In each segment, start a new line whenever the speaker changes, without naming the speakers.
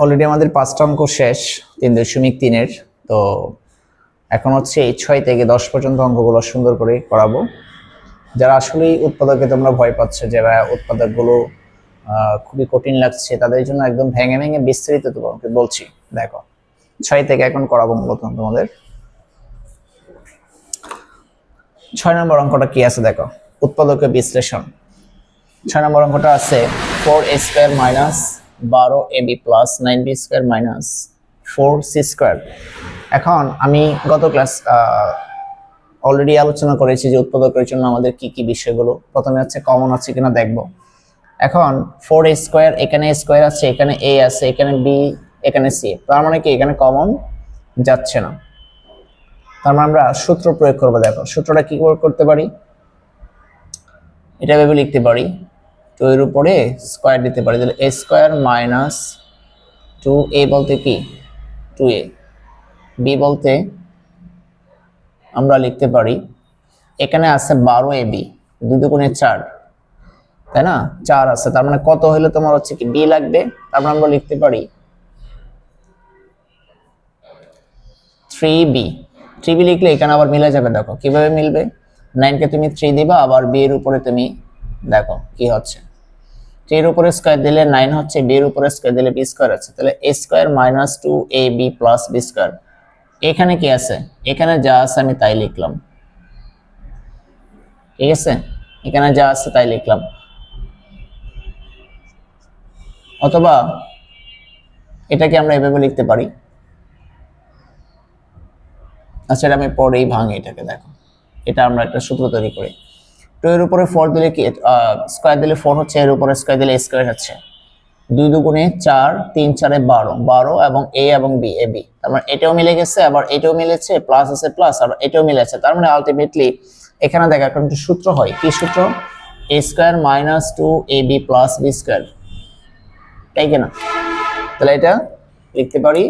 Already আমাদের পাঁচটা অঙ্ক শেষ, তিন দশমিক তিনের। তো এখন হচ্ছে এই ছয় থেকে দশ পর্যন্ত অঙ্কগুলো সুন্দর করে করাবো। যারা আসলেই উৎপাদকে তোমরা ভয় পাচ্ছ যে ভাই উৎপাদকগুলো খুবই কঠিন লাগছে, তাদের জন্য একদম ভেঙে ভেঙে বিস্তারিত তোমাকে বলছি। দেখো, ছয় থেকে এখন করাবো মূলত তোমাদের। ছয় নম্বর অঙ্কটা কি আছে দেখো? উৎপাদকের বিশ্লেষণ। ছয় নম্বর অঙ্কটা আছে ফোর স্কোয়ার মাইনাস বারো A B plus nine B square minus four C square এখন আমি গত ক্লাস অলরেডি আলোচনা করেছি যে উৎপাদকের জন্য আমাদের কি কি বিষয়গুলো। প্রথমে হচ্ছে কমন আছে কিনা দেখব। এখন ফোর এ স্কোয়ার এখানে স্কোয়ার আছে, এখানে এ আছে, এখানে বি এখানে সি তার মানে কি এখানে কমন যাচ্ছে না। তার মানে আমরা সূত্র প্রয়োগ করব, দেখো। সূত্রটা কি করতে পারি? এটা ভেবে লিখতে পারি। টু এর উপরে স্কোয়ার দিতে পারি, তাহলে A square minus two A বলতে কি? টু এ বি বলতে আমরা লিখতে পারি, এখানে আছে বারো এ বি দুই দুগুণে চার, তাই না? চার আছে, তার মানে কত হলে তোমার হচ্ছে কি? বি লাগবে তারপর আমরা লিখতে পারি থ্রি বি থ্রি বি লিখলে এখানে আবার মিলে যাবে, দেখো কীভাবে মিলবে? নাইনকে তুমি থ্রি দিবা, আবার বি এর উপরে তুমি দেখো কি হচ্ছে। এর উপরে স্কোয়ার দিলে নাইন হচ্ছে বি এর উপরে স্কোয়ার দিলে বি স্কোয়ার আছে। তাহলে A square minus two A B square এখানে কি আছে? এখানে যা আছে আমি তাই লিখলাম। ঠিক আছে? এখানে যা আছে তাই লিখলাম। অথবা এটাকে আমরা এভাবে লিখতে পারি। আচ্ছা এটা আমি পরেই ভাঙি এটাকে, দেখো। এটা আমরা একটা সূত্র তৈরি করি। টু এর উপরে ফোর দিলে কি স্কোয়ার দিলে ফোর হচ্ছে, এর উপরে স্কোয়ার দিলে স্কোয়ার হচ্ছে। দুই দুগুণে চার, তিন চারে বারো বারো এবং এ এবং বি এ বি তার মানে এটাও মিলে গেছে, আবার এটাও মিলেছে প্লাস আছে প্লাস আর এটাও মিলেছে। তার মানে আলটিমেটলি এখানে দেখা কিন্তু সূত্র হয়। কি সূত্র? A square minus two A B plus B square তাই কিনা তাহলে এটা লিখতে পারি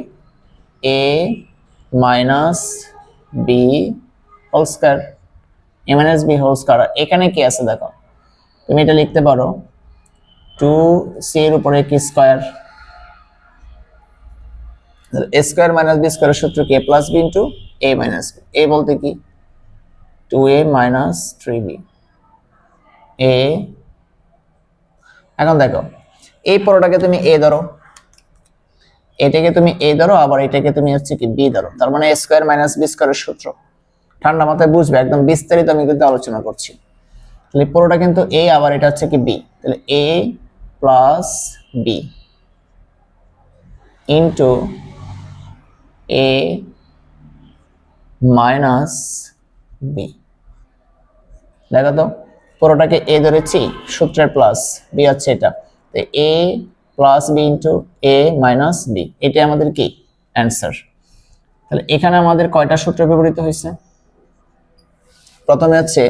A minus B whole square A B whole square এখানে কি আছে দেখো? তুমি এটা লিখতে পারো। টু সি এর উপরে কি square A square minus B স্কোয়ারের সূত্র কি? A plus B into A minus B A বলতে কি? Two A minus three B A এখন দেখো, এই পরোটাকে তুমি এ ধরো। এটাকে তুমি এ ধরো, আবার এটাকে তুমি হচ্ছে কি বি ধরো। তার মানে স্কোয়ার মাইনাস বি স্কোয়ারের সূত্র। ঠান্ডা মাথায় বুঝবে, একদম বিস্তারিত আমি কিন্তু আলোচনা করছি। তাহলে পুরোটা কিন্তু এ আবার এটা হচ্ছে কি বি তাহলে A plus B into A minus B দেখো তো, পুরোটাকে এ ধরেছি, সূত্রের প্লাস বি হচ্ছে এটা। A plus B into A minus B এটা আমাদের কি? অ্যান্সার তাহলে এখানে আমাদের কয়টা সূত্র ব্যবহৃত হয়েছে? প্রথমে হচ্ছে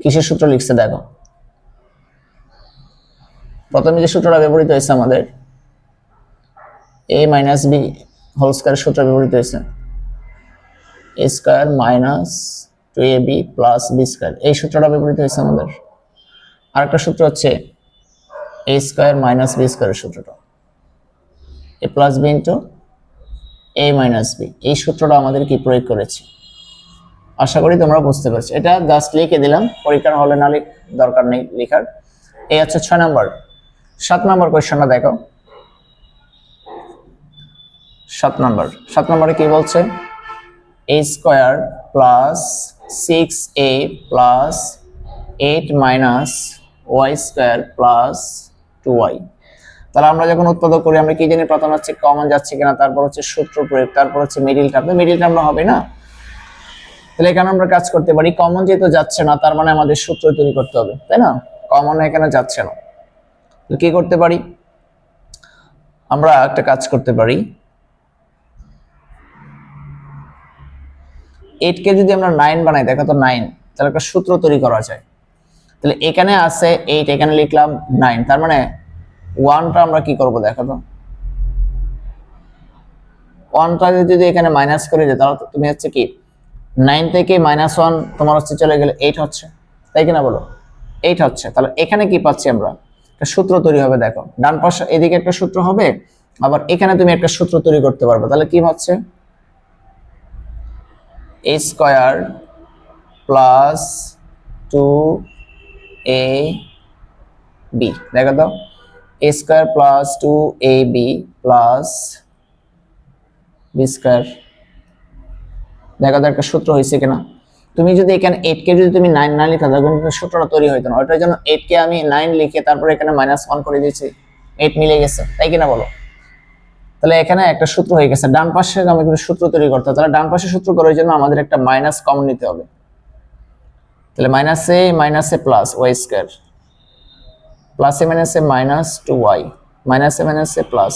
কিসের সূত্র লিখছে দেখো। প্রথমে যে সূত্রটা ব্যবহৃত হয়েছে আমাদের A minus B whole square সূত্র ব্যবহৃত হয়েছে। A square minus two A B plus B square এই সূত্রটা ব্যবহৃত হয়েছে আমাদের। আরেকটা সূত্র হচ্ছে এ স্কোয়ার মাইনাস বি স্কোয়ারের সূত্রটা। A plus B into A minus B এই সূত্রটা আমাদের কি প্রয়োগ করেছি? আশা করি তোমরা বুঝতে পারছ। এটা জাস্ট লিখে দিলাম, পরীক্ষার হলে না লিখ দরকার নেই লেখার। এই হচ্ছে ছয় নম্বর। সাত নম্বর কোয়েশ্চনটা দেখো। সাত নম্বর। সাত নম্বরে কি বলছে? A square plus six A plus eight minus Y square plus two Y তাহলে আমরা যখন উৎপাদক করি, আমরা কি জানি প্রথম হচ্ছে কমন যাচ্ছে কিনা, তারপর হচ্ছে সূত্র প্রয়োগ, তারপর হচ্ছে মিডিল টার্ম মিডিল টার্মটা হবে না? তাহলে এখানে আমরা কাজ করতে পারি। কমন যেহেতু যাচ্ছে না, তার মানে আমাদের সূত্র তৈরি করতে হবে, তাই না? কমন এখানে যাচ্ছে না। তো কি করতে পারি? আমরা একটা কাজ করতে পারি। এইটকে যদি আমরা নাইন বানাই, দেখো তো নাইন তাহলে একটা সূত্র তৈরি করা যায়। তাহলে এখানে আছে এইট এখানে লিখলাম নাইন তার মানে ওয়ানটা আমরা কি করব দেখো তো? ওয়ানটা যদি এখানে মাইনাস করে দিই, তাহলে তুমি হচ্ছে কি নাইন থেকে মাইনাস ওয়ান তোমার হচ্ছে চলে গেলে এইট হচ্ছে। তাই কিনা বলো? এইট হচ্ছে। তাহলে এখানে কি পাচ্ছি আমরা? একটা সূত্র তৈরি হবে, দেখো। ডান পাশে এদিকে একটা সূত্র হবে, আবার এখানে তুমি একটা সূত্র তৈরি করতে পারবে। তাহলে কি হচ্ছে? A square plus two A B দেখো তো। A square plus two A B plus B square দেখো তো একটা সূত্র হয়েছে কিনা। তুমি যদি এখানে এইট কে যদি তুমি নাইন না লিখা তখন কিন্তু সূত্রটা তৈরি হইতো না। ওটার জন্য এইট কে আমি নাইন লিখে তারপরে এখানে মাইনাস ওয়ান করে দিয়েছি। এইট মিলে গেছে, তাই কিনা বলো? তাহলে এখানে একটা সূত্র হয়ে গেছে। ডান পাশে আমি কিন্তু সূত্র তৈরি করতে হবে। তাহলে ডান পাশে সূত্র করার জন্য আমাদের একটা মাইনাস কমন নিতে হবে। তাহলে minus A minus A plus Y square প্লাসে A minus A minus two Y মাইনাসে এ প্লাস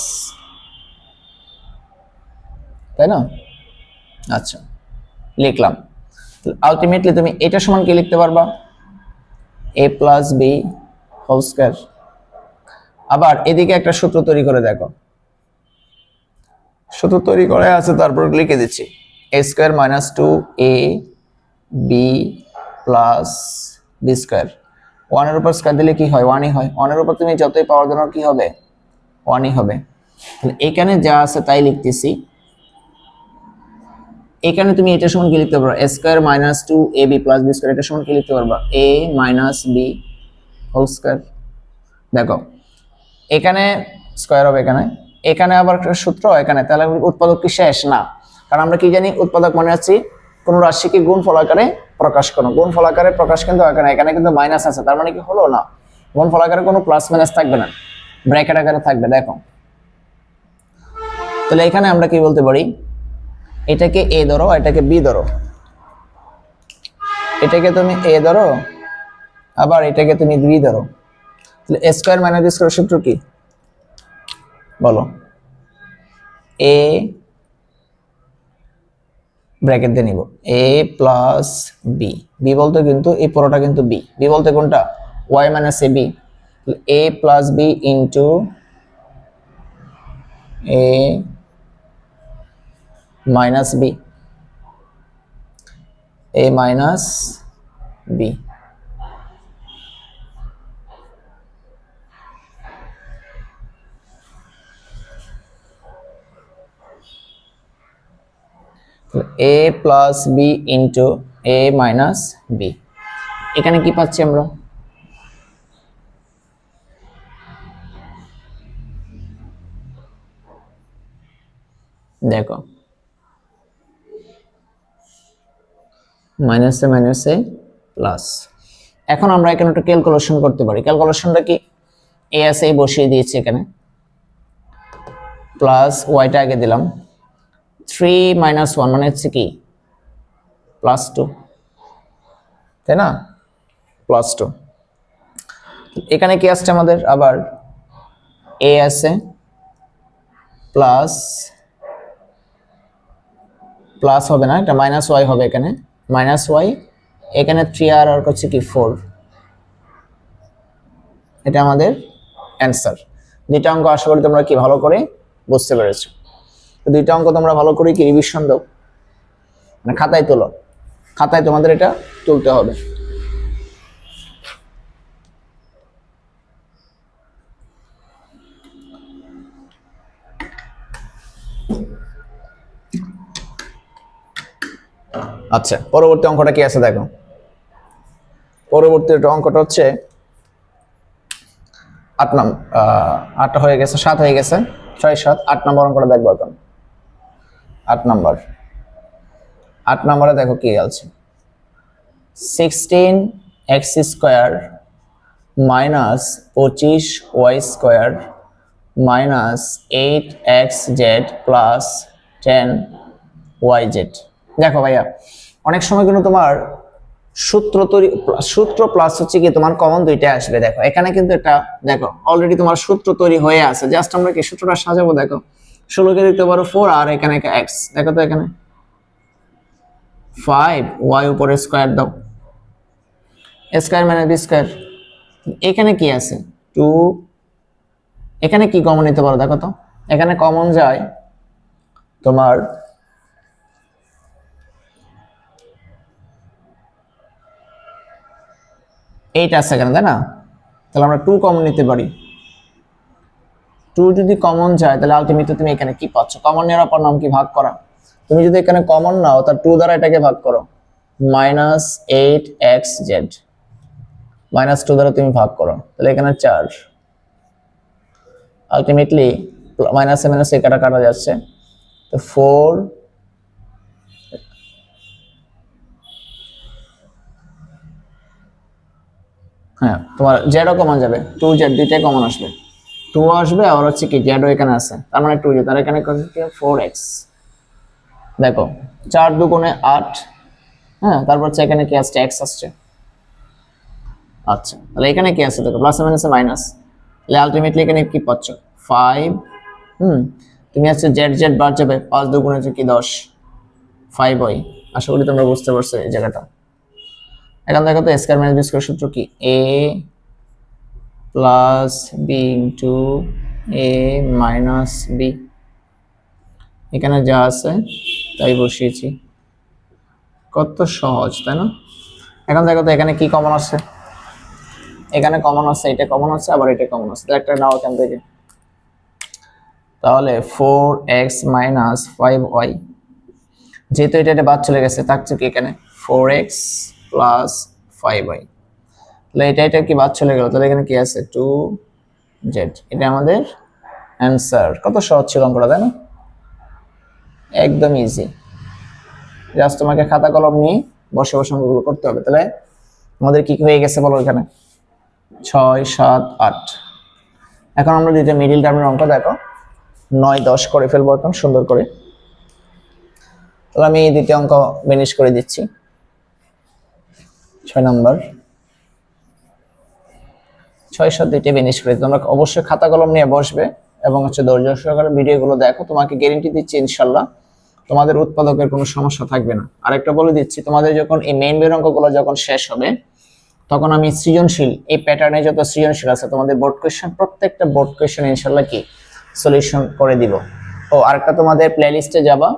তাই না? আচ্ছা। লিখলাম। আলটিমেটলি তুমি এটা সমান কি লিখতে পারবা? A plus B whole square আবার এদিকে একটা সূত্র তৈরি করে দেখো। সূত্র তৈরি করে আছে, তারপর লিখে দিচ্ছি। A square minus two A B plus B square ওয়ানের উপর স্কোয়ার দিলে কি হয়? ওয়ানই হয়। ওয়ানের উপর তুমি যতই পাওয়ার জন্য কি হবে? ওয়ানই হবে। এখানে যা আছে তাই লিখতেছি। এখানে তুমি এটা সমান কি লিখতে পারো square minus two A B plus B square এটা সমান কি লিখতে পারবা? A minus B whole square দেখো, এখানে স্কোয়ার হবে এখানে এখানে আবার একটা সূত্র এখানে, তাহলে উৎপাদক কি শেষ? না। কারণ আমরা কি জানি, উৎপাদক মানে হচ্ছে কোন রাশিকে গুণ ফলাকারে প্রকাশ করো। গুণ ফলাকারে প্রকাশ কিন্তু এখানে এখানে কিন্তু মাইনাস আছে, তার মানে কি হলো না? গুণ ফলাকারে কোনো প্লাস মাইনাস থাকবে না। ব্র্যাকেট আকারে থাকবে, দেখো। তাহলে এখানে আমরা কি বলতে পারি? এটাকে এ ধরো এটাকে বি ধরো। এটাকে তুমি এ ধরো, আবার এটাকে তুমি বি ধরো। তাহলে A square minus B square সূত্র কি? বলো। এ ব্র্যাকেট দিয়ে নিব। এ প্লাস বি বি বলতে কিন্তু, এই পুরোটা কিন্তু বি বি বলতে কোনটা? Y minus A B A plus B into A minus B A minus B A plus B into A minus B এখানে কি পাচ্ছি আমরা? দেখো মাইনাসে মাইনাসে প্লাস এখন আমরা এখানে একটা ক্যালকুলেশন করতে পারি। ক্যালকুলেশনটা কি? এ আছে বসিয়ে দিয়েছি এখানে। প্লাস ওয়াইটা আগে দিলাম। থ্রি মাইনাস ওয়ান মানে হচ্ছে কি? প্লাস টু তাই না? প্লাস টু এখানে কি আসছে আমাদের? আবার এ আছে প্লাস প্লাস হবে না, এটা মাইনাস ওয়াই হবে এখানে। মাইনাস ওয়াই এখানে থ্রি আর আর হচ্ছে কি ফোর এটা আমাদের অ্যান্সার দুইটা অঙ্ক আশা করি তোমরা কি ভালো করে বুঝতে পেরেছ। তো দুইটা অঙ্ক তোমরা ভালো করে কি রিভিশন দাও। মানে খাতায় তোলো। খাতায় তোমাদের এটা তুলতে হবে। আচ্ছা পরবর্তী অঙ্কটা কি আছে দেখো? পরবর্তী অঙ্কটা হচ্ছে আট নাম আটটা হয়ে গেছে, সাত হয়ে গেছে, ছয়, সাত, আট নম্বর অঙ্কটা দেখব এখন। আট নম্বর। আট নম্বরে দেখো কি আছে? সিক্সটিন এক্স স্কোয়ার মাইনাস পঁচিশ Y square minus eight X Z plus ten Y Z দেখো ভাইয়া অনেক সময় কিন্তু তোমার সূত্র তৈরি, সূত্র প্লাস হচ্ছে কি তোমার কমন দুইটা আসবে, দেখো। এখানে কিন্তু একটা, দেখো অলরেডি তোমার সূত্র তৈরি হয়ে আছে। জাস্ট আমরা কি সূত্রটা সাজাবো, দেখো? ষোলোকে দিতে পারো ফোর আর এখানে এক্স দেখো তো এখানে। ফাইভ ওয়াই উপরে স্কোয়ার দাও। স্কোয়ার মানে বি স্কোয়ার এখানে কি আছে? টু এখানে কি কমন নিতে পারো, দেখো তো। এখানে কমন যায় তোমার এইট আছে এখানে, তাই না? তাহলে আমরা টু কমন নিতে পারি। টু যদি কমন যায়, তাহলে আলটিমেটলি তুমি এখানে কি পাচ্ছ? কমন নেওয়ার পর নাম কি? ভাগ করা। তুমি যদি এখানে কমন নাও, তার টু দ্বারা এটাকে ভাগ করো। Minus eight X Z minus two দ্বারা তুমি ভাগ করো। তাহলে এখানে চার। আলটিমেটলি মাইনাসে মাইনাসে কাটা কাটা যাচ্ছে। তো ফোর হ্যাঁ তোমার জেডও কমন যাবে টু জেড দুইটাই কমন আসবে। টু আসবে, আর হচ্ছে কি জেডও এখানে আছে, তার মানে টু জেড তার এখানে ফোর এক্স দেখো, চার দুগুণে আট হ্যাঁ তারপর হচ্ছে এখানে কি আসছে? এক্স আসছে। আচ্ছা তাহলে এখানে কি আছে? দেখো প্লাস মাইনাসে মাইনাস তাহলে আলটিমেটলি এখানে কি পাচ্ছ? ফাইভ হুম, তুমি হচ্ছে জেড জেড বার যাবে, পাঁচ দুগুণে হচ্ছে কি? দশ। ফাইভ ওই। আশা করি তোমরা বুঝতে পারছ এই জায়গাটা। এখন দেখো তো স্কয়ার মাইনাস বি স্কয়ার সূত্র কি? A plus B into A minus B এখানে যা আছে, তাই বসিয়েছি। কত সহজ, তাই না? এখন দেখো তো এখানে কি কমন আছে? এখানে কমন আছে, এটা কমন আছে, আবার এটা কমন আছে। একটা নাও এখান থেকে। তাহলে four X minus five Y যেহেতু এটা এটা বাদ চলে গেছে, থাকছে কি এখানে? Four X plus five Y তাহলে এটা এটা কি বাদ চলে গেল? তাহলে এখানে কি আছে? টু জেড এটা আমাদের অ্যান্সার কত সহজ ছিল অঙ্কটা, তাই না? একদম ইজি জাস্ট তোমাকে খাতা কলম নিয়ে বসে বসে অঙ্কগুলো করতে হবে। তাহলে আমাদের কি হয়ে গেছে বলো এখানে? ছয়, সাত, আট। এখন আমরা দুইটা মিডিল টার্মের অঙ্ক দেখো। নয়, দশ করে ফেলব এখন সুন্দর করে। তাহলে আমি এই দ্বিতীয় অঙ্ক ফিনিশ করে দিচ্ছি। ছয় নম্বর। ছয় সাত দুইটা করে তোমরা অবশ্যই খাতা কলম নিয়ে বসবে এবং হচ্ছে ধৈর্য সহকারে ভিডিওগুলো দেখো। তোমাকে গ্যারেন্টি দিচ্ছি ইনশাল্লাহ তোমাদের উৎপাদকের কোনো সমস্যা থাকবে না। আরেকটা বলে দিচ্ছি, তোমাদের যখন এই মেইন বের অঙ্কগুলো যখন শেষ হবে, তখন আমি সৃজনশীল, এই প্যাটার্নে যত সৃজনশীল আছে, তোমাদের বোর্ড কোয়েশ্চেন প্রত্যেকটা বোর্ড কোয়েশ্চেন ইনশাল্লাহ কি? সলিউশন করে দিব। ও, আরেকটা তোমাদের প্লেলিস্টে যাবা।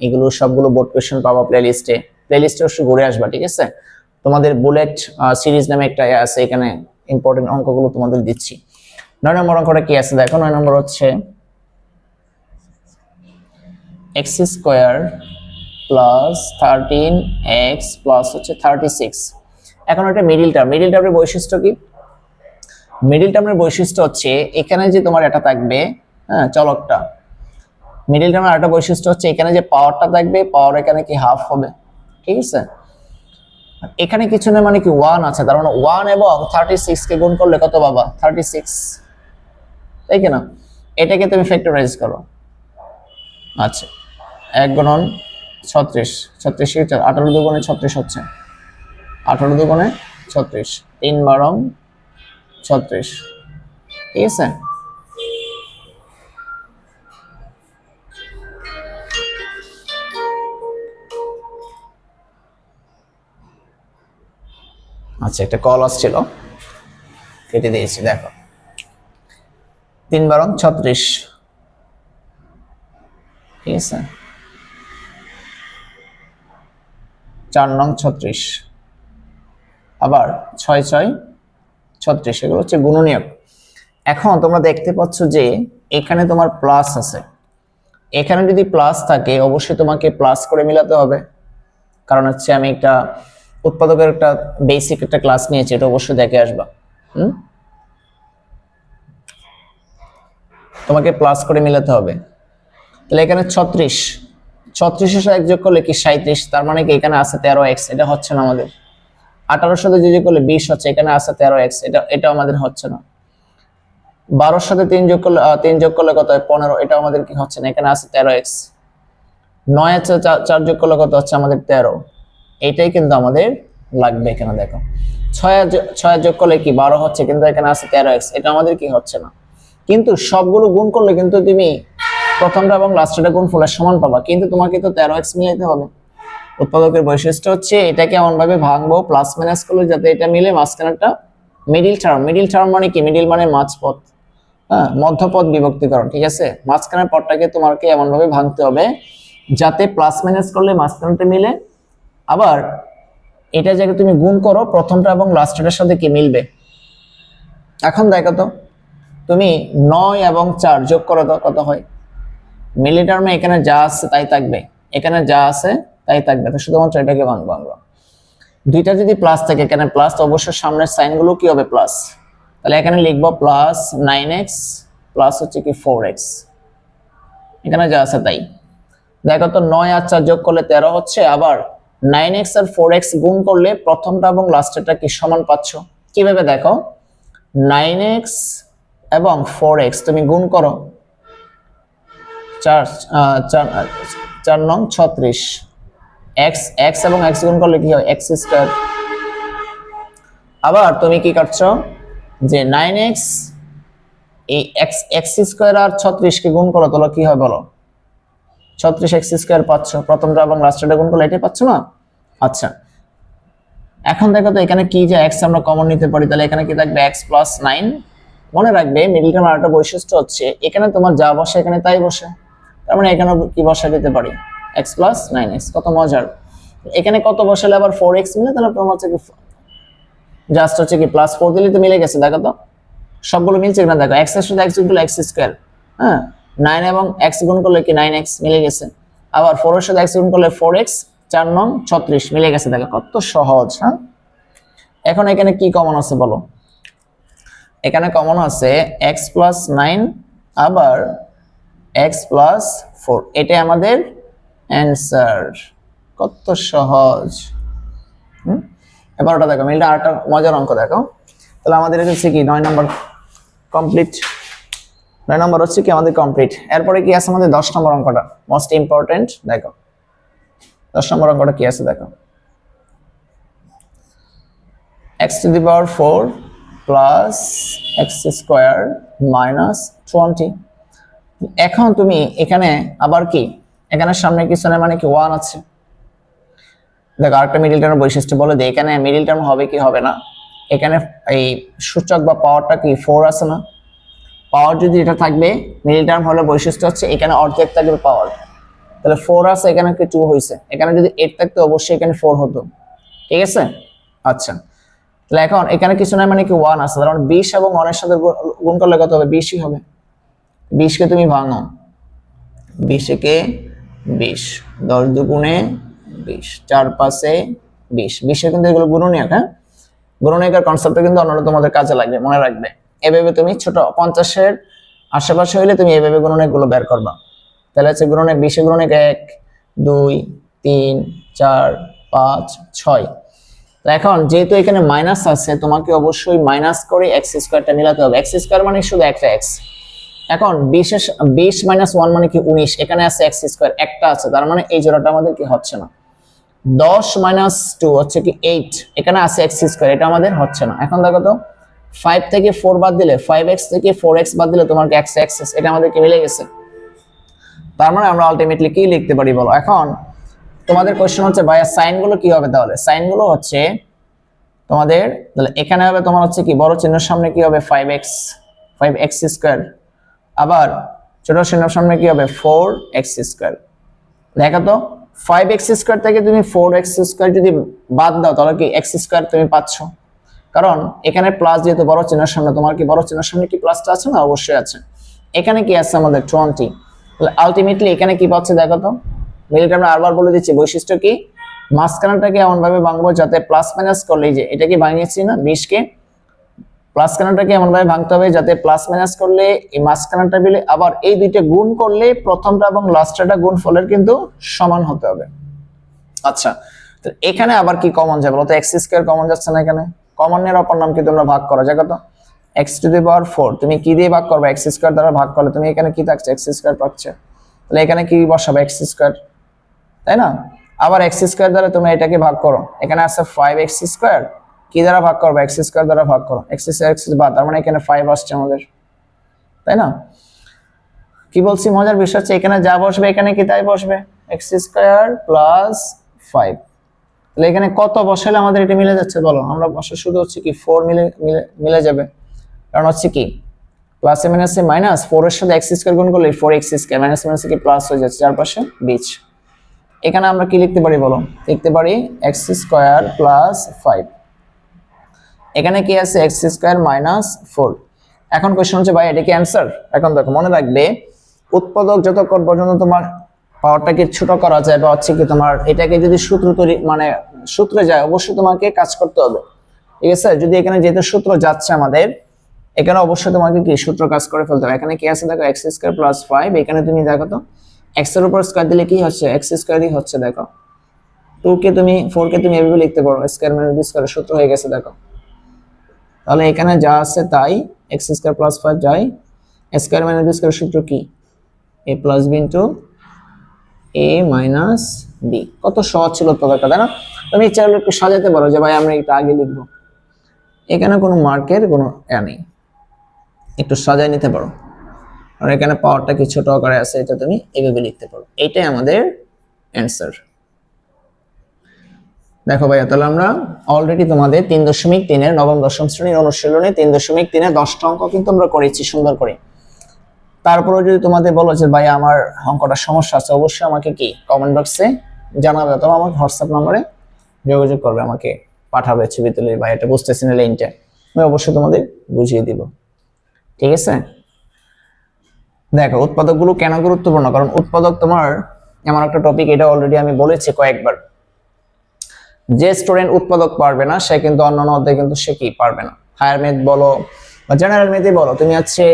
এগুলো সবগুলো বোর্ড কোয়েশ্চেন পাবা প্লেলিস্টে প্লেলিস্টে অবশ্যই ঘুরে আসবা, ঠিক আছে? তোমাদের বুলেট সিরিজ নামে একটা আছে, এখানে ইম্পর্টেন্ট অঙ্কগুলো তোমাদের দিচ্ছি। নয় নম্বর অঙ্কটা কি আছে? দেখো, নয় নম্বর হচ্ছে X square plus thirteen X plus হচ্ছে থার্টি সিক্স এখন একটা মিডিল টার্ম মিডিল টার্মের বৈশিষ্ট্য কি? মিডিল টার্মের বৈশিষ্ট্য হচ্ছে এখানে যে তোমার এটা থাকবে হ্যাঁ চলকটা। মিডিল টার্মের একটা বৈশিষ্ট্য হচ্ছে এখানে যে পাওয়ারটা থাকবে পাওয়ার এখানে কি হাফ হবে? ঠিক আছে? এখানে কিছু নেই মানে কি ওয়ান আছে, তার মানে ওয়ান এবং থার্টি সিক্স কে গুণ করলে কত বাবা থার্টি সিক্স তাই কিনা এটাকে তুমি ফ্যাক্টরাইজ করো। আচ্ছা এক গুণন ছত্রিশ। ছত্রিশ আঠারো দুগুণে ছত্রিশ হচ্ছে। আঠারো দুগুণে ছত্রিশ। তিন বারং ছত্রিশ। ঠিক আছে? আচ্ছা একটা কল আসছিল। কেটে দিয়েছি, দেখো। তিন বারং ছত্রিশ। ঠিক আছে? চার নং ছত্রিশ। আবার ছয় ছয় ছত্রিশ, এগুলো হচ্ছে গুণনীয়ক। এখন তোমরা দেখতে পাচ্ছ যে এখানে তোমার প্লাস আছে। এখানে যদি প্লাস থাকে, অবশ্যই তোমাকে প্লাস করে মিলাতে হবে। কারণ হচ্ছে আমি একটা উৎপাদকের একটা বেসিক একটা ক্লাস নিয়েছি, এটা অবশ্যই দেখে আসবা। তোমাকে প্লাস করে মিলাতে হবে। তাহলে এখানে ছত্রিশ। ছত্রিশের সাথে যোগ করলে কি সাঁত্রিশ তার মানে কি এখানে আছে তেরো এক্স এটা হচ্ছে না আমাদের। আঠারোর সাথে যে যোগ করলে বিশ হচ্ছে, এখানে আছে তেরো এক্স এটা এটা আমাদের হচ্ছে না। বারোর সাথে তিন যোগ করলে তিন যোগ করলে কত হয়? পনেরো এটা আমাদের কি হচ্ছে না, এখানে আছে তেরো এক্স নয় চার যোগ করলে কত হচ্ছে? আমাদের তেরো। এইটাই কিন্তু আমাদের লাগবে এখানে, দেখো। ছয় ছয় যোগ করলে কি? বারো হচ্ছে, কিন্তু এখানে আছে তেরো এক্স এটা আমাদের কি হচ্ছে না? কিন্তু সবগুলো গুণ করলে কিন্তু তুমি প্রথমটা এবং লাস্টটা গুণ ফলের সমান পাবা। কিন্তু তোমাকে তো তেরো এক্স মিলাইতে হবে। উৎপাদকের বৈশিষ্ট্য হচ্ছে, এটাকে এমন ভাবে ভাঙবো প্লাস মাইনাস করলে যাতে এটা মিলে মাঝখানেরটা মিডিল টার্ম মিডিল টার্ম মানে কি? মিডিল মানে মাঝপথ। হ্যাঁ মধ্যপথ বিভক্তিকরণ, ঠিক আছে? মাঝখানের পথটাকে তোমাকে এমন ভাবে ভাঙতে হবে, যাতে প্লাস মাইনাস করলে মাঝখানটা মিলে আবার এটা জায়গায় তুমি গুণ করো প্রথমটা এবং লাস্টের সাথে কি মিলবে? এখন দেখো তো, তুমি নয় এবং চার যোগ করো তো, কত হয়? মিলি টার্মে এখানে যা আছে তাই থাকবে। এখানে যা আছে তাই থাকবে। তো শুধুমাত্র এটাকে ভাঙবো আমরা। দুইটা যদি প্লাস থাকে, এখানে প্লাস তো অবশ্যই সামনের সাইনগুলো কি হবে প্লাস তাহলে এখানে লিখব প্লাস নাইন এক্স প্লাস হচ্ছে কি ফোর এক্স এখানে যা আছে তাই। দেখো তো নয় আর চার যোগ করলে তেরো হচ্ছে, আবার নাইন এক্স আর ফোর এক্স গুণ করলে প্রথমটা এবং লাস্টেরটা কি সমান পাচ্ছ? কীভাবে দেখো? নাইন এক্স এবং ফোর এক্স, তুমি গুণ করো। চার চার নং ছত্রিশ। এক্স এক্স এবং এক্স গুণ করলে কি হয়? X square. আবার তুমি কি করছ যে নাইন এক্স, এই এক্স এক্স স্কোয়ার আর ছত্রিশকে গুণ করো, তাহলে কি হয় বলো? ছত্রিশ এক্স স্কোয়ার পাচ্ছ। প্রথমটা এবং লাস্টটা গুণ করলে এটাই পাচ্ছ না? আচ্ছা। এখন দেখো তো এখানে কি যে এক্স আমরা কমন নিতে পারি, তাহলে এখানে কি থাকবে এক্স প্লাস নাইন মনে রাখবে মিডিল টার্ম আরেকটা বৈশিষ্ট্য হচ্ছে, এখানে তোমার যা বসে এখানে তাই বসে। তার মানে এখানে কি বসা দিতে পারি? এক্স প্লাস নাইন এক্স কত মজার। এখানে কত বসালে আবার ফোর এক্স মিলে, তাহলে তোমার হচ্ছে কি জাস্ট হচ্ছে কি প্লাস ফোর দিলে তো মিলে গেছে, দেখো তো। সবগুলো মিলছে কিনা? দেখো এক্সের সাথে এক্স এক্স স্কোয়ার হ্যাঁ? নাইন এবং এক্স গুণ করলে কি নাইন এক্স মিলে গেছে? আবার ফোর এর সাথে এক্স গুণ করলে ফোর এক্স, চার নং ছত্রিশ মিলে গেছে দেখো, কত সহজ হ্যাঁ? এখন এখানে কি কমন আছে বলো? এখানে কমন আছে এক্স প্লাস নাইন আবার এক্স প্লাস ফোর এটাই আমাদের অ্যান্সার কত সহজ, হুম? এবার ওটা দেখো, মিলটা আরেকটা মজার অঙ্ক দেখো। তাহলে আমাদের হচ্ছে কি, নয় নম্বর কমপ্লিট নয় নম্বর হচ্ছে কি আমাদের কমপ্লিট এরপরে কি আছে আমাদের? দশ নম্বর অঙ্কটা। মোস্ট ইম্পর্টেন্ট দেখো। দশ নম্বর অঙ্কটা কি আছে? দেখো। X to the power four plus X square minus twenty এখন তুমি এখানে আবার কি? এখানে সামনে কিছু না মানে কি? ওয়ান আছে। দেখো, আরেকটা মিডিল টার্ম বৈশিষ্ট্য বলে যে এখানে মিডিল টার্ম হবে কি? হবে না। এখানে এই সূচক বা পাওয়ারটা কি? ফোর আছে না? পাওয়ার যদি এটা থাকবে মিডিল টার্ম হলে বৈশিষ্ট্য হচ্ছে এখানে অর্ধেক থাকবে পাওয়ার তাহলে ফোর আছে, এখানে কি টু হয়েছে এখানে যদি এইট থাকতো, অবশ্যই এখানে ফোর হতো। ঠিক আছে? আচ্ছা। তাহলে এখন এখানে কিছু না মানে কি ওয়ান আছে কারণ বিশ এবং ওয়ানের সাথে গুণ- করলে কত হবে? বিশই হবে। বিশকে তুমি ভাঙো। বিশকে বিশ। দশ দুগুণে বিশ। চার পাঁচে বিশ। বিশে কিন্তু এগুলো গুণনীয়ক হ্যাঁ? গুণনীয়কের কনসেপ্টটা কিন্তু অন্যরা তোমাদের কাজে লাগবে, মনে রাখবে। এভাবে তুমি ছোট পঞ্চাশের আশেপাশে হইলে তুমি এভাবে গুণনীয়কগুলো বের করবা। তাহলে হচ্ছে গুণনীয়ক বিশে গুণনীয়ক এক, দুই, তিন, চার, পাঁচ, ছয়। তো এখন যেহেতু এখানে মাইনাস আছে, তোমাকে অবশ্যই মাইনাস করে এক্স স্কোয়ারটা মিলাতে হবে। এক্স স্কোয়ার মানে শুধু একটা এক্স এখন বিশেষ বিশ মাইনাস ওয়ান মানে কি উনিশ? এখানে আছে এক্স স্কোয়ার একটা আছে। তার মানে এই জোড়াটা আমাদের কি হচ্ছে না। দশ মাইনাস টু হচ্ছে কি এইট এখানে আছে এক্স স্কোয়ার এটা আমাদের হচ্ছে না। এখন দেখো তো ফাইভ থেকে ফোর বাদ দিলে ফাইভ এক্স থেকে ফোর এক্স বাদ দিলে তোমার এক্স এক্স এটা আমাদেরকে মিলে গেছে। তার মানে আমরা আলটিমেটলি কি লিখতে পারি বলো? এখন তোমাদের কোশ্চেন হচ্ছে, ভাইয়া সাইনগুলো কি হবে তাহলে? সাইনগুলো হচ্ছে তোমাদের, তাহলে এখানে হবে তোমার হচ্ছে কি, বড় চিহ্নের সামনে কি হবে? Five X five X square আবার ছোট চিহ্নের সামনে কি হবে? ফোর এক্স স্কোয়ার দেখো তো ফাইভ এক্স স্কোয়ার থেকে তুমি ফোর এক্স স্কোয়ার যদি বাদ দাও, তাহলে কি এক্স স্কোয়ার তুমি পাচ্ছ? কারণ এখানে প্লাস যেহেতু বড় চিহ্নের সামনে, তোমার কি বড় চিহ্নের সামনে কি প্লাসটা আছে? না, অবশ্যই আছে। এখানে কি আছে আমাদের টোয়েন্টি আলটিমেটলি এখানে কি পাচ্ছে দেখো তো? মিলিটা আমরা আরবার বলে দিচ্ছি, বৈশিষ্ট্য কি? মাঝখানাটাকে এমন ভাবে ভাঙবো যাতে প্লাস মাইনাস করলে যে, এটা কি ভাঙিয়েছি না, বিশকে? প্লাস কানাটাকে এমন ভাবে ভাঙতে হবে যাতে প্লাস মাইনাস করলে এই মাঝখানাটা মিলে আবার এই দুইটা গুণ করলে প্রথমটা এবং লাস্টটা গুণ ফলের কিন্তু সমান হতে হবে। আচ্ছা তো এখানে আবার কি কমন যাবে বলতো এক্স স্কোয়ার কমন যাচ্ছে না এখানে? কমনের অপর নাম কি তোমরা ভাগ করো। জায়গা তো X to the power four তুমি কি দিয়ে ভাগ করবে? এক্স স্কোয়ার দ্বারা ভাগ করলে তুমি এখানে কি থাকছে? এক্স স্কোয়ার পাচ্ছে। তাহলে এখানে কি বসাবে? এক্স স্কোয়ার তাই না? আবার এক্স স্কোয়ার দ্বারা তুমি এটাকে ভাগ করো। এখানে আছে ফাইভ এক্স স্কোয়ার কি দ্বারা ভাগ করবে? এক্স স্কোয়ার দ্বারা ভাগ করো। এক্স এক্স বাদ, তার মানে এখানে ফাইভ আসছে আমাদের। তাই না? কি বলছি? মজার বিষয় হচ্ছে এখানে যা বসবে, এখানে কি তাই বসবে? এক্স স্কোয়ার প্লাস ফাইভ তাহলে এখানে কত বসালে আমাদের এটা মিলে যাচ্ছে? বলো, আমরা বসা শুধু হচ্ছে কি? ফোর মিলে মিলে যাবে। কারণ হচ্ছে কি? প্লাসে মাইনাসে মাইনাস ফোর এর সাথে এক্স স্কোয়ার গুণ করলে ফোর এক্স স্কোয়ার মাইনাস মাইনাসে কি প্লাস হয়ে যাচ্ছে? চারপাশে বিচ এখানে আমরা কি লিখতে পারি বলো? লিখতে পারি এক্স স্কোয়ার প্লাস ফাইভ এখানে কি আছে? এক্স স্কোয়ার মাইনাস ফোর এখন কোয়েশ্চেন হচ্ছে ভাই, এটা কি অ্যান্সার এখন দেখো, মনে রাখবে, উৎপাদক যতক্ষণ পর্যন্ত তোমার পাওয়ারটাকে ছোট করা যায় বা হচ্ছে কি তোমার এটাকে যদি সূত্র তৈরি মানে সূত্রে যায়, অবশ্যই তোমাকে কাজ করতে হবে। ঠিক আছে? যদি এখানে যেহেতু সূত্র যাচ্ছে আমাদের, এখানে অবশ্যই তোমাকে কি সূত্র কাজ করে ফেলতে হবে। এখানে কি আছে? দেখো এক্স স্কোয়ার প্লাস ফাইভ এখানে তুমি দেখো তো এক্সের উপর স্কোয়ার দিলে কি হচ্ছে? এক্স স্কোয়ারই হচ্ছে, দেখো। টু কে তুমি ফোর কে তুমি এভাবে লিখতে পারো স্কোয়ার মাইনাস বি স্কোয়ার সূত্র হয়ে গেছে, দেখো। তাহলে এখানে যা আছে তাই এক্স স্কোয়ার প্লাস ফাইভ যাই স্কোয়ার মাইনাস বি স্কোয়ার সূত্র কি? A plus B into A minus B কত সহজ ছিল উৎপাদকটা তাই না? তুমি ইচ্ছা করলে একটু সাজাতে পারো যে, ভাই, আমরা এটা আগে লিখব। এখানে কোনো মার্কের কোনো এ নেই। একটু সাজায় নিতে পারো। আর এখানে পাওয়ারটা কি ছোট আকারে আছে, এটা তুমি এভাবে লিখতে পারো। এইটাই আমাদের অ্যান্সার দেখো ভাইয়া, তাহলে আমরা অলরেডি তোমাদের তিন দশমিক তিনের নবম দশম শ্রেণির অনুশীলনে তিন দশমিক তিনে দশটা অঙ্ক কিন্তু আমরা করেছি, সুন্দর করে। তারপরে যদি তোমাদের বলো যে, ভাই, আমার অঙ্কটা সমস্যা আছে, অবশ্যই আমাকে কি কমেন্ট বক্সে জানাবে অথবা আমার হোয়াটসঅ্যাপ নম্বরে যোগাযোগ করবে, আমাকে পাঠাবে ছবি তুলে, ভাই, এটা বুঝতেছি না লিঙ্কটা আমি অবশ্যই তোমাদের বুঝিয়ে দিব। ঠিক আছে? দেখো, উৎপাদকগুলো কেন গুরুত্বপূর্ণ? কারণ উৎপাদক তোমার এমন একটা টপিক এটা অলরেডি আমি বলেছি কয়েকবার। যে স্টুডেন্ট উৎপাদক পারবে না, সে কিন্তু অন্যান্য অধ্যায় কিন্তু সে কি পারবে না? হায়ার ম্যাথ বলো বা জেনারেল ম্যাথে বলো, তুমি হচ্ছে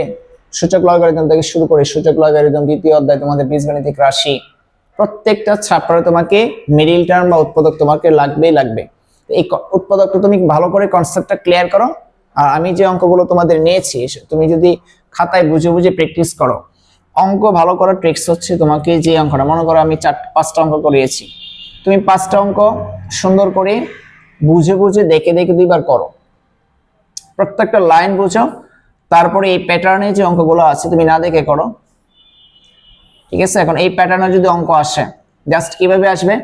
সূচক লগারিদম থেকে শুরু করে সূচক লগারিদম দ্বিতীয় অধ্যায় তোমাদের বীজগণিতিক রাশি, প্রত্যেকটা ছাত্রে তোমাকে মিডিল টার্ম বা উৎপাদক তোমাকে লাগবেই লাগবে। এই উৎপাদকটা তুমি ভালো করে কনসেপ্টটা ক্লিয়ার করো। আর আমি যে অঙ্কগুলো তোমাদের নিয়েছি তুমি যদি খাতায় বুঝে বুঝে প্র্যাকটিস করো। অঙ্ক ভালো করার ট্রিক্স হচ্ছে তোমাকে যে অঙ্কটা, মনে করো আমি চার পাঁচটা অঙ্ক করিয়েছি। তুমি পাঁচটা অঙ্ক সুন্দর করে বুঝে বুঝে দেখে দেখে দুইবার করো। প্রত্যেকটা লাইন বুঝো তারপরে এই প্যাটার্নে যে অঙ্কগুলো আছে, তুমি না দেখে করো। ঠিক আছে? এখন এই প্যাটার্নে যদি অঙ্ক আসে জাস্ট কীভাবে আসবে?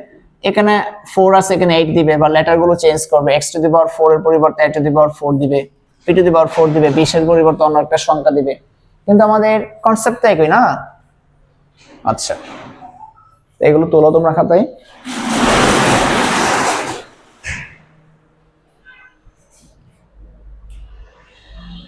এখানে ফোর আছে, এখানে এইট দিবে, বা লেটারগুলো চেঞ্জ করবে। X to the power four এর পরিবর্তে A to the power four দিবে P to the power four দিবে বিশের পরিবর্তে অন্য একটা সংখ্যা দিবে। কিন্তু আমাদের কনসেপ্ট একই না? আচ্ছা এগুলো তোলো তোমরা খাতায়।